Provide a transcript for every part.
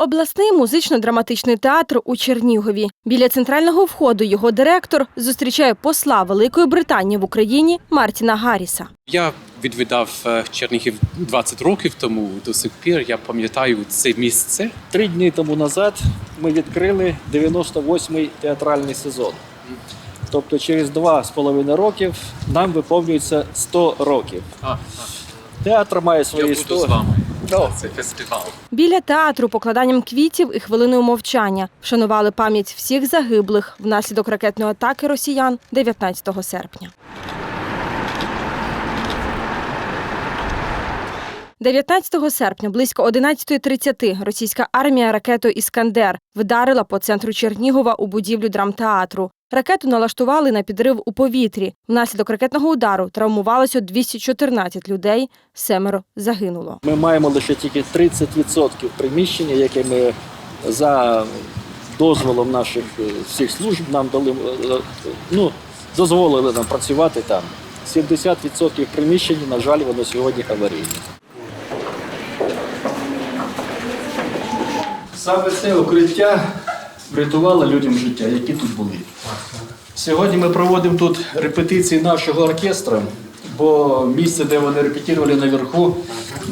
Обласний музично-драматичний театр у Чернігові. Біля центрального входу його директор зустрічає посла Великої Британії в Україні Мартіна Гарріса. Я відвідав е, Чернігів 20 років тому. До сих пір я пам'ятаю це місце. Три дні тому назад ми відкрили 98-й театральний сезон. Тобто через два з половиною років нам виповнюється 100 років. Театр має свої з історії. Це фестиваль. Біля театру покладанням квітів і хвилиною мовчання вшанували пам'ять всіх загиблих внаслідок ракетної атаки росіян 19 серпня. 19 серпня близько 11.30 російська армія ракетою Іскандер вдарила по центру Чернігова у будівлю драмтеатру. Ракету налаштували на підрив у повітрі. Внаслідок ракетного удару травмувалося 214 людей, семеро загинуло. Ми маємо лише тільки 30% приміщення, яке ми за дозволом наших е, всіх служб нам дали, е, ну, дозволили нам працювати там. 70% приміщень, на жаль, воно сьогодні аварійне. Саме це укриття врятувало людям життя, які тут були. Сьогодні ми проводимо тут репетиції нашого оркестру, бо місце, де вони репетували наверху,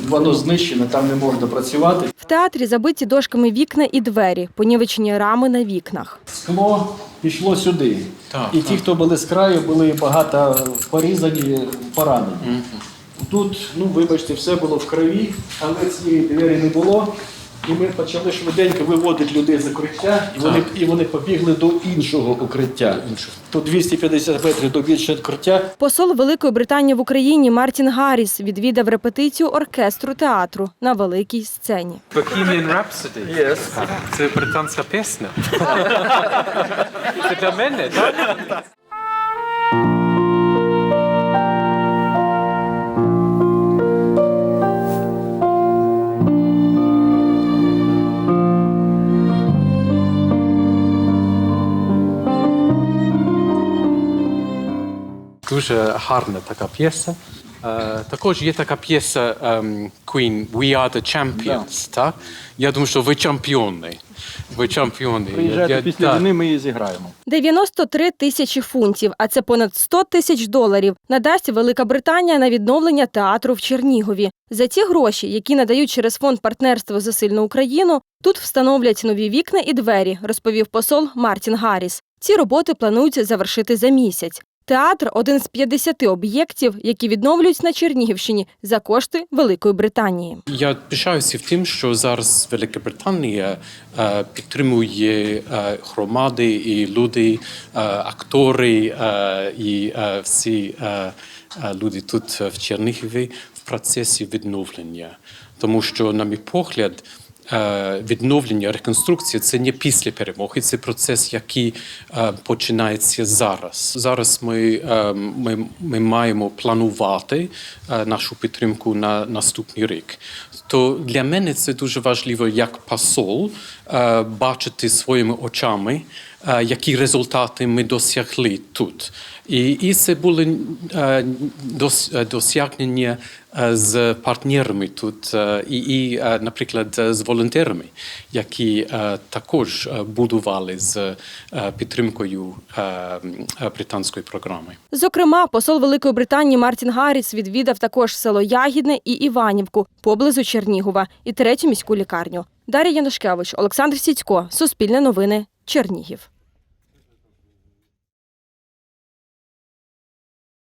воно знищене, там не можна працювати. В театрі забиті дошками вікна і двері, понівечені рами на вікнах. Скло пішло сюди. Так, і ті, хто були з краю, були багато порізані, поранені. Тут, ну вибачте, все було в крові, але цієї двері не було. І ми почали швиденько виводити людей з укриття, і вони, і вони побігли до іншого укриття. Тут 250 метрів до більшого укриття. Посол Великої Британії в Україні Мартін Гарріс відвідав репетицію оркестру театру на великій сцені. Bohemian Rhapsody. Yes. Це британська пісня. Це для мене, так? Дуже гарна така п'єса. Е, також є така п'єса ем, Queen We are the champions. Так? Я думаю, що ви чемпіони. Ви чемпіони. Приїжджайте після так. війни, ми її зіграємо. 93 тисячі фунтів, а це понад 100 тисяч доларів, надасть Велика Британія на відновлення театру в Чернігові. За ці гроші, які надають через фонд партнерства за сильну Україну, тут встановлять нові вікна і двері, розповів посол Мартін Гарріс. Ці роботи планують завершити за місяць. Театр один з 50 об'єктів, які відновлюють на Чернігівщині за кошти Великої Британії. Я пишаюся в тим, що зараз Велика Британія е, підтримує е, громади і люди, е, актори і всі люди тут в Чернігові в процесі відновлення. Тому що, на мій погляд, відновлення, реконструкції це не після перемоги, це процес, який е, починається зараз. Зараз ми, е, ми, ми маємо планувати е, нашу підтримку на наступний рік. То для мене це дуже важливо як посол е, бачити своїми очами, е, які результати ми досягли тут. І, і це були е, дос, е, досягнення е, з партнерами тут, е, і, і е, наприклад, е, з волонтерами, які е, також е, будували з е, підтримкою е, е, британської програми. Зокрема, посол Великої Британії Мартін Гарріс відвідав також село Ягідне і Іванівку поблизу Чернігова і третю міську лікарню. Дар'я Янушкевич, Олександр Сідько, Суспільне новини, Чернігів.